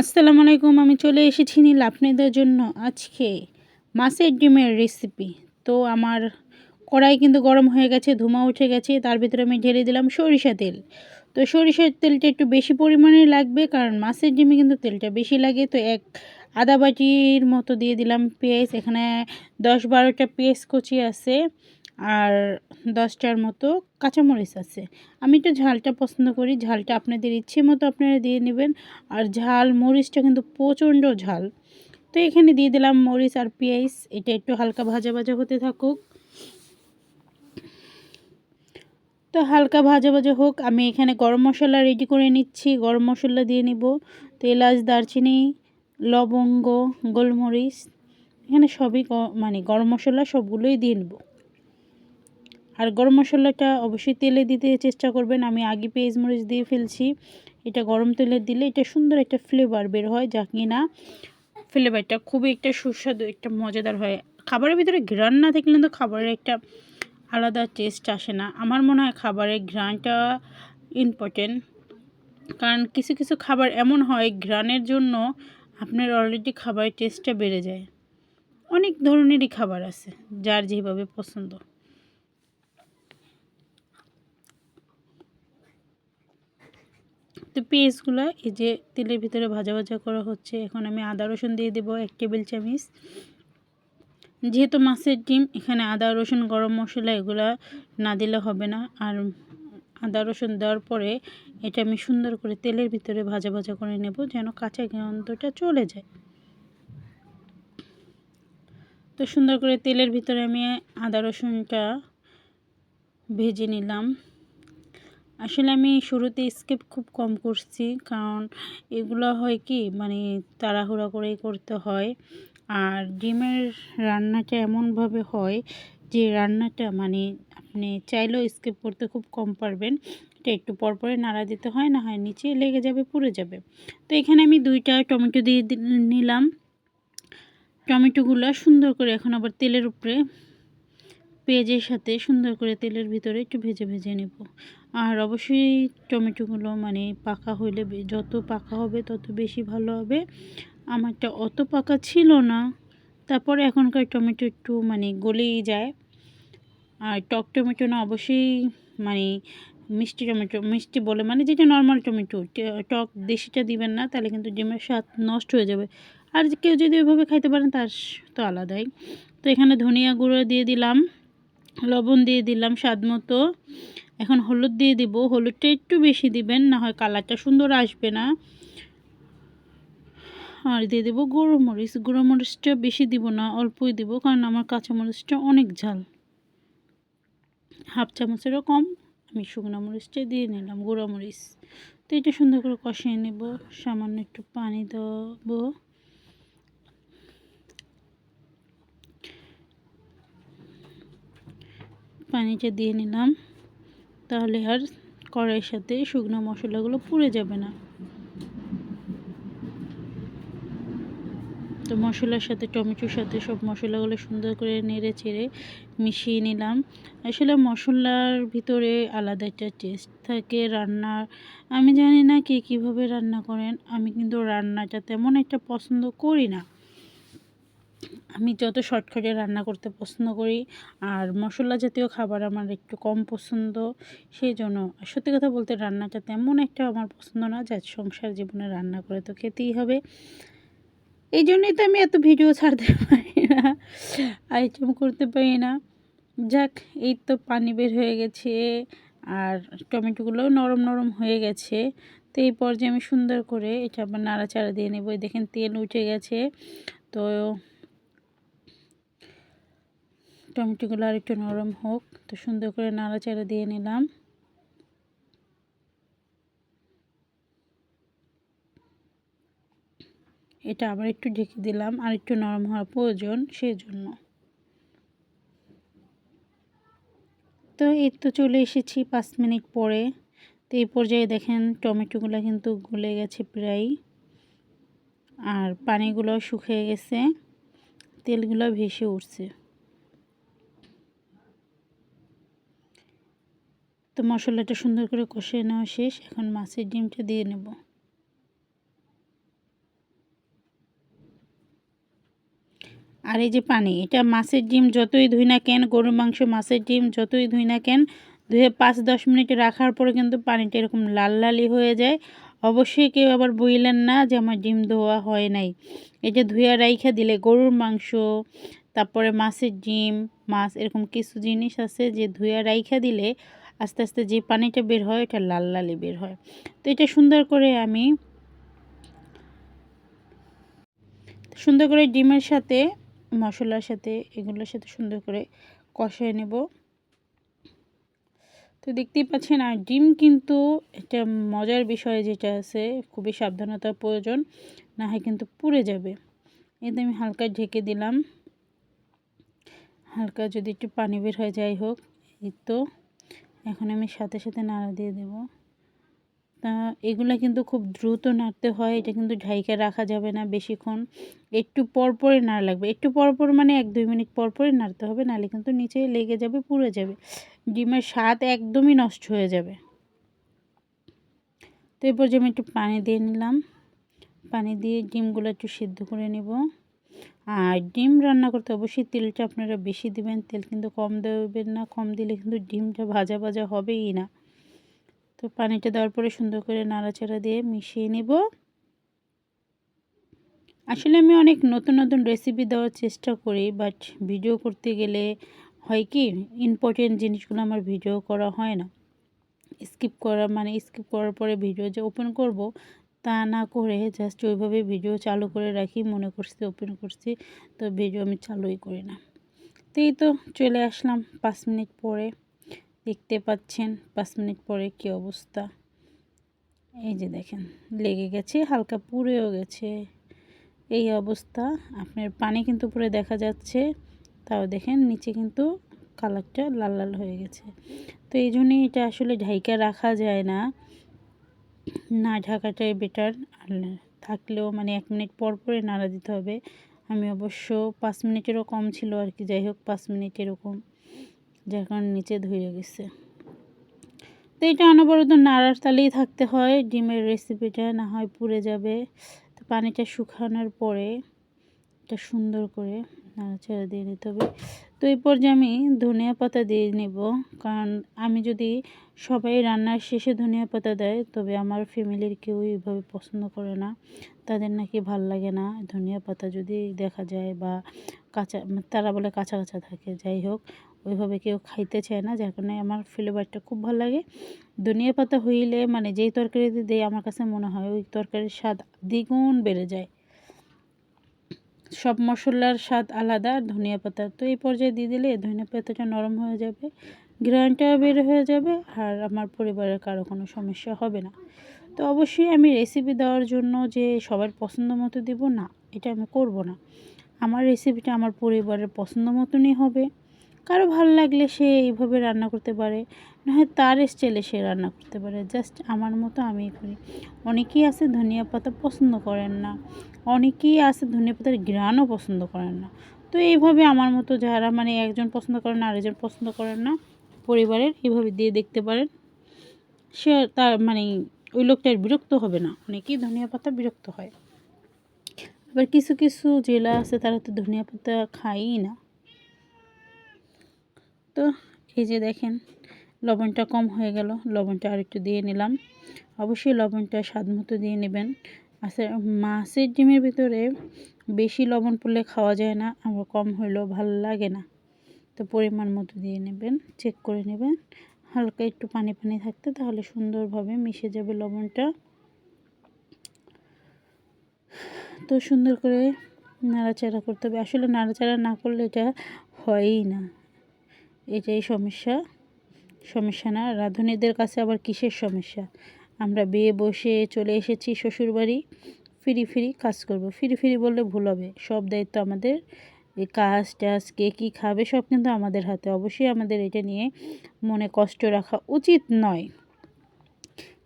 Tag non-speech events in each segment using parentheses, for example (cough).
আসসালামু আলাইকুম, আমি চলে এসেছি নীল আপনাদের জন্য আজকে মাছের ডিমের রেসিপি তো আমার কড়াই কিন্তু গরম হয়ে গেছে ধুমা উঠে গেছে, তার ভিতরে আমি ঢেলে দিলাম সরিষা তেল। তো সরিষার তেলটা একটু বেশি পরিমাণে লাগবে, কারণ মাছের ডিমে কিন্তু তেলটা বেশি লাগে। তো এক আদা বাটির মতো দিয়ে দিলাম পেঁয়াজ, এখানে দশ বারোটা পেঁয়াজ কুচি আছে। আর দশটার মতো কাঁচামরিচ আছে। আমি একটু ঝালটা পছন্দ করি, ঝালটা আপনাদের ইচ্ছে মতো আপনারা দিয়ে নেবেন। আর ঝাল, মরিচটা কিন্তু প্রচণ্ড ঝাল। তো এখানে দিয়ে দিলাম মরিচ আর পেঁয়াজ, এটা একটু হালকা ভাজা ভাজা হতে থাকুক। তো হালকা ভাজা ভাজা হোক, আমি এখানে গরম মশলা রেডি করে নিচ্ছি। গরম মশলা দিয়ে নিব। তো এলাচ, দারচিনি, লবঙ্গ, গোলমরিচ, এখানে সবই মানে গরম মশলা সবগুলোই দিয়ে নেব। আর গরম মশলাটা অবশ্যই তেলে দিতে চেষ্টা করবেন। আমি আগে পেঁয়াজ মরিচ দিয়ে ফেলছি। এটা গরম তেলে দিলে এটা সুন্দর একটা ফ্লেভার বের হয়, যা কিনা ফ্লেভারটা খুবই একটা সুস্বাদু, একটা মজাদার হয়। খাবারের ভিতরে ঘ্রাণ না থাকলে তো খাবারের একটা আলাদা টেস্ট আসে না। আমার মনে হয় খাবারের ঘ্রাণটা ইম্পর্টেন্ট কারণ কিছু কিছু খাবার এমন হয় ঘ্রাণের জন্য আপনার অলরেডি খাবারের টেস্টটা বেড়ে যায়। অনেক ধরনেরই খাবার আছে, যার যেভাবে পছন্দ। তো পেঁয়াজগুলো এই যে তেলের ভিতরে ভাজা ভাজা করা হচ্ছে। এখন আমি আদা, রসুন দিয়ে দেবো এক টেবিল চামচ। যেহেতু মাছের ডিম, এখানে আদা, রসুন, গরম মশলা এগুলো না দিলে হবে না। আর আদা, রসুন দেওয়ার পরে এটা আমি সুন্দর করে তেলের ভিতরে ভাজা ভাজা করে নেব যেন কাঁচা গন্ধটা চলে যায়। তো সুন্দর করে তেলের ভিতরে আমি আদা, রসুনটা ভেজে নিলাম। আসলে আমি শুরুতে স্কিপ খুব কম করছি, কারণ এগুলো হয় কি মানে তাড়াহুড়া করেই করতে হয়। আর ডিমের রান্নাটা এমনভাবে হয় যে রান্নাটা মানে আপনি চাইলেও স্কিপ করতে খুব কম পারবেন। এটা একটু পরপরে নাড়া দিতে হয়, না হয় নিচে লেগে যাবে, পুড়ে যাবে। তো এখানে আমি দুইটা টমেটো দিয়ে নিলাম। টমেটোগুলো সুন্দর করে এখন আবার তেলের উপরে পেঁয়াজের সাথে সুন্দর করে তেলের ভিতরে একটু ভেজে ভেজে নেব। আর অবশ্যই টমেটোগুলো মানে পাকা হইলে যত পাকা হবে তত বেশি ভালো হবে। আমারটা অত পাকা ছিল না। তারপরে এখনকার টমেটো একটু মানে গলেই যায়। আর টক টমেটো না অবশ্যই মানে মিষ্টি টমেটো, মিষ্টি বলে মানে যেটা নর্মাল টমেটো। টক দেশিটা দিবেন না, তাহলে কিন্তু ডিমের স্বাদ নষ্ট হয়ে যাবে। আর কেউ যদি ওইভাবে খাইতে পারেন তার তো আলাদাই। তো এখানে ধনিয়া গুঁড়ো দিয়ে দিলাম। লবণ দিয়ে দিলাম স্বাদ মতো। এখন হলুদ দিয়ে দিব। হলুদটা একটু বেশি দিবেন, না হয় কালারটা সুন্দর আসবে না। আর দিয়ে দেবো গুঁড়ো মরিচ। গুঁড়ো মরিচটা বেশি দিব না, অল্পই দিব, কারণ আমার কাঁচা মরিচটা অনেক ঝাল। হাফ চামচেরও কম, আমি শুকনো মরিচটা দিয়ে নিলাম, গুঁড়ো মরিচ। তো এটা সুন্দর করে কষিয়ে নেব। সামান্য একটু পানি দেবো। পানিটা দিয়ে নিলাম, তাহলে আর কড়াইয়ের সাথে শুকনো মশলাগুলো পুড়ে যাবে না। তো মশলার সাথে, টমেটোর সাথে সব মশলাগুলো সুন্দর করে নেড়ে চেড়ে মিশিয়ে নিলাম। আসলে মশলার ভিতরে আলাদা একটা টেস্ট থাকে রান্নার। আমি জানি না কে কীভাবে রান্না করেন, আমি কিন্তু রান্নাটা তেমন একটা পছন্দ করি না। আমি যত শর্টকাটে রান্না করতে পছন্দ করি, আর মশলা জাতীয় খাবার আমার একটু কম পছন্দ, সেই জন্য সত্যি কথা বলতে রান্নাটা তেমন একটা আমার পছন্দ না, যা সংসার জীবনে রান্না করে তো খেতেই হবে। এই জন্যই তো আমি এত ভিডিও ছাড়তে (laughs) পারি না, আইটেম করতে পারি না। যাক, এই তো পানি বের হয়ে গেছে, আর টমেটোগুলোও নরম নরম হয়ে গেছে। তো এই পর্যায়ে আমি সুন্দর করে এটা আবার নাড়াচাড়া দিয়ে নেব। দেখেন তেল উঠে গেছে, তো টমেটোগুলো আর একটু নরম হোক। তো সুন্দর করে নাড়াচাড়া দিয়ে নিলাম। এটা আবার একটু ঢেকে দিলাম, আর একটু নরম হওয়ার প্রয়োজন সেই জন্য তো এই তো চলে এসেছি পাঁচ মিনিট পরে। তো এই পর্যায়ে দেখেন টমেটোগুলো কিন্তু গলে গেছে প্রায়। আর পানিগুলো শুকিয়ে গেছে, তেলগুলো ভেসে উঠছে। তো মশলাটা সুন্দর করে কষিয়ে নেওয়া শেষ। এখন মাছের ডিমটা দিয়ে নেব। আর এই যে পানি, এটা মাছের ডিম যতই ধুই না কেন, গরুর মাংস মাছের ডিম যতই ধুই না কেন, ধুয়ে পাঁচ দশ মিনিট রাখার পরে কিন্তু পানিটা এরকম লাল লালই হয়ে যায়। অবশ্যই কেউ আবার বইলেন না যে আমার ডিম ধোয়া হয় নাই। এটা ধুয়ে রাইখা দিলে গরুর মাংস, তারপরে মাছের ডিম, মাছ, এরকম কিছু জিনিস আছে যে ধুয়ে রাইখা দিলে আস্তে আস্তে যে পানিটা বের হয় এটা লাল লালই বের হয়। তো এটা সুন্দর করে আমি সুন্দর করে ডিমের সাথে, মশলার সাথে, এগুলোর সাথে সুন্দর করে কষায় নেব। তো দেখতেই পাচ্ছেন, আর ডিম কিন্তু একটা মজার বিষয় যেটা আছে, খুবই সাবধানতার প্রয়োজন, না হয় কিন্তু পুড়ে যাবে। এতে আমি হালকা ঢেকে দিলাম। হালকা যদি একটু পানি বের হয়ে যাই হোক, এই তো। এখন আমি সাথে সাথে নাড়া দিয়ে দেব। তা এগুলো কিন্তু খুব দ্রুত নাড়তে হয়, এটা কিন্তু ঢাইকা রাখা যাবে না বেশিক্ষণ। একটু পর পরে নাড়া লাগবে। একটু পর পর মানে এক দুই মিনিট পর পরে নাড়তে হবে নাহলে কিন্তু নিচে লেগে যাবে, পুড়ে যাবে। ডিমের স্বাদ একদমই নষ্ট হয়ে যাবে। তো এরপর যে আমি একটু পানি দিয়ে নিলাম, পানি দিয়ে ডিমগুলো একটু সিদ্ধ করে নেব। আর ডিম রান্না করতে অবশ্যই তেলটা আপনারা বেশি দিবেন, তেল কিন্তু কম দেবেন না, কম দিলে কিন্তু ডিমটা ভাজা ভাজা হবেই না। তো পানিটা দেওয়ার পরে সুন্দর করে নাড়াচাড়া দিয়ে মিশিয়ে নেব। আসলে আমি অনেক নতুন নতুন রেসিপি দেওয়ার চেষ্টা করি বাট ভিডিও করতে গেলে হয় কি ইম্পর্টেন্ট জিনিসগুলো আমার ভিডিও করা হয় না। স্কিপ করা মানে স্কিপ করার পরে ভিডিও যে ওপেন করব তা না করে জাস্ট ওইভাবে ভিডিও চালু করে রাখি, মনে করছি ওপেন করছি, তো ভিডিও আমি চালুই করি না। তো এই তো চলে আসলাম পাঁচ মিনিট পরে, দেখতে পাচ্ছেন পাঁচ মিনিট পরে কি অবস্থা। এই যে দেখেন, লেগে গেছে, হালকা পুড়েও গেছে। এই অবস্থা, আপনার পানি কিন্তু পুরো দেখা যাচ্ছে, তাও দেখেন নিচে কিন্তু কালারটা লাল লাল হয়ে গেছে। তো এই জন্যই এটা আসলে ঢাইকা রাখা যায় না। না ঢাকাটাই বেটার আর থাকলেও মানে এক মিনিট পর পরে নাড়া দিতে হবে। আমি অবশ্য পাঁচ মিনিটেরও কম ছিল আর কি, যাই হোক পাঁচ মিনিট এরকম যার কারণে নিচে ধুয়ে গেছে। তো এটা অনবরত নাড়ার তালেই থাকতে হয়, ডিমের রেসিপিটা না হয় পুড়ে যাবে। তো পানিটা শুকানোর পরে এটা সুন্দর করে নাড়াচাড়া দিয়ে নিতে হবে। তো এই পর্যায়ে আমি ধনিয়া পাতা দিয়ে নেব। কারণ আমি যদি সবাই রান্নার শেষে ধনিয়া পাতা দেয়, তবে আমার ফ্যামিলির কেউ এইভাবে পছন্দ করে না। তাদের নাকি ভালো লাগে না ধনিয়া পাতা যদি দেখা যায় বা কাঁচা, তারা বলে কাঁচা কাঁচা থাকে, যাই হোক। ওইভাবে কেউ খাইতে চায় না, যার কারণে আমার ফ্লেভারটা খুব ভালো লাগে। ধনিয়া পাতা হইলে মানে যেই তরকারিতে দেয়, আমার কাছে মনে হয় ওই তরকারির স্বাদ দ্বিগুণ বেড়ে যায়। সব মশলার স্বাদ আলাদা আর ধনিয়া পাতা। তো এই পর্যায়ে দিয়ে দিলে ধনিয়া পাতাটা নরম হয়ে যাবে গ্রাইন্ডটা বের হয়ে যাবে আর আমার পরিবারের কারও কোনো সমস্যা হবে না। তো অবশ্যই আমি রেসিপি দেওয়ার জন্য যে সবার পছন্দ মতো দেবো না, এটা আমি করব না। আমার রেসিপিটা আমার পরিবারের পছন্দ মতনই হবে। কারও ভালো লাগলে সে এইভাবে রান্না করতে পারে না হয় তার স্টাইলে সে রান্না করতে পারে। জাস্ট আমার মতো আমি করি। অনেকেই আছে ধনিয়া পাতা পছন্দ করেন না। অনেকেই আছে ধনিয়া পাতার গ্রানও পছন্দ করেন না। তো এইভাবে আমার মতো যারা মানে একজন পছন্দ করেন না, আরেকজন পছন্দ করেন না, পরিবারের এইভাবে দিয়ে দেখতে পারেন, সে তার মানে ওই লোকটার বিরক্ত হবে না। অনেকেই ধনিয়া পাতা বিরক্ত হয়। আবার কিছু কিছু জেলা আছে তারা তো ধনিয়া পাতা খায়ই না। তো এই যে দেখেন, লবণটা কম হয়ে গেল, লবণটা আর একটু দিয়ে নিলাম। অবশ্যই লবণটা স্বাদ মতো দিয়ে নেবেন। আচ্ছা মাছের ডিমের ভিতরে বেশি লবণ পড়লে খাওয়া যায় না, আবার কম হলেও ভালো লাগে না। তো পরিমাণ মতো দিয়ে নেবেন চেক করে নেবেন। হালকা একটু পানি পানি থাকতে তাহলে সুন্দরভাবে মিশে যাবে লবণটা। তো সুন্দর করে নাড়াচাড়া করতে হবে। আসলে নাড়াচাড়া না করলে এটা হয়ই না। এটাই সমস্যা। সমস্যা না। রাঁধুনিদের কাছে আবার কিসের সমস্যা? আমরা বিয়ে বসে চলে এসেছি শ্বশুরবাড়ি, ফিরি ফিরি কাজ করব। ফিরি ফিরি বললে ভুল হবে। সব দায়িত্ব আমাদের। এই কাজ টাজ, কে কী খাবে সব কিন্তু আমাদের হাতে। অবশ্যই আমাদের এটা নিয়ে মনে কষ্ট রাখা উচিত নয়।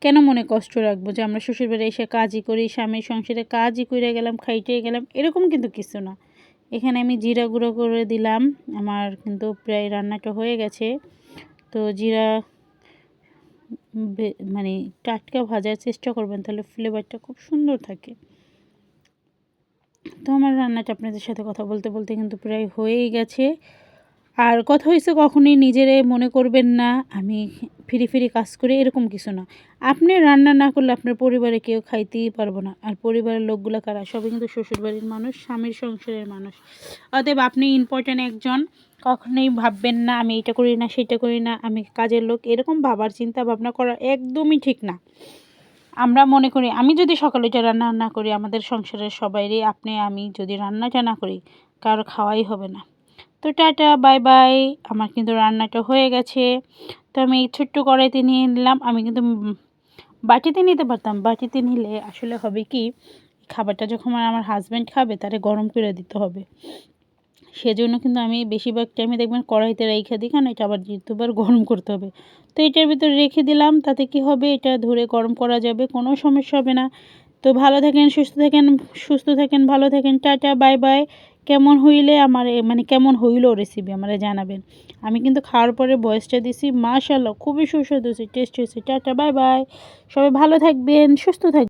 কেন মনে কষ্ট রাখব যে আমরা শ্বশুরবাড়ি এসে কাজই করি, স্বামীর সংসারে কাজই করে গেলাম খাইটে গেলাম? এরকম কিন্তু কিছু না। এখানে আমি জিরা গুঁড়ো করে দিলাম। আমার কিন্তু প্রায় রান্নাটা হয়ে গেছে। তো জিরা মানে টাটকা ভাজার চেষ্টা করবেন, তাহলে ফ্লেভারটা খুব সুন্দর থাকে। তো আমার রান্নাটা আপনাদের সাথে কথা বলতে বলতে কিন্তু প্রায় হয়েই গেছে। আর কথা হয়েছে কখনই নিজেরে মনে করবেন না, আমি ফিরি ফিরি কাজ করি, এরকম কিছু না। আপনি রান্না না করলে আপনার পরিবারে কেউ খাইতেই পারব না। আর পরিবারের লোকগুলো কারা? সবই কিন্তু শ্বশুরবাড়ির মানুষ, স্বামীর সংসারের মানুষ। অতএব আপনি ইম্পর্ট্যান্ট একজন, কখনোই ভাববেন না, আমি এটা করি না, সেটা করি না, আমি কাজের লোক। এরকম ভাবার চিন্তা ভাবনা করা একদমই ঠিক না। আমরা মনে করি, আমি যদি সকালে এটা রান্না না করি, আমাদের সংসারের সবাইরই আপনি, আমি যদি রান্নাটা না করি, কারও খাওয়াই হবে না। তো টাটা, বাই বাই। আমার কিন্তু রান্নাটা হয়ে গেছে। তো আমি ছোট্ট কড়াইতে নিয়ে নিলাম। আমি কিন্তু বাটিতে নিতে পারতাম। বাটিতে নিলে আসলে হবে কি, খাবারটা যখন আমার হাজব্যান্ড খাবে, তারে গরম করে দিতে হবে। সেজন্য কিন্তু আমি বেশিরভাগ টাইমে দেখবেন কড়াইতে রেখে দিই, কারণ এটা আবার দ্বিতীয়বার গরম করতে হবে। তো এটার ভিতরে রেখে দিলাম। তাতে কি হবে, এটা ধরে গরম করা যাবে, কোনো সমস্যা হবে না। তো ভালো থাকেন, সুস্থ থাকেন সুস্থ থাকেন, ভালো থাকেন। Tata, bye bye. কেমন হইলে আমার মানে কেমন হইল রেসিপি আমারে জানাবেন। আমি কিন্তু খাওয়ার পরে বয়সটা দিছি মাশাল্লাহ খুবই সুস্বাদু হয়েছে টেস্ট হয়েছে। টাটা বাই বাই সবাই ভালো থাকবেন, সুস্থ থাকবেন।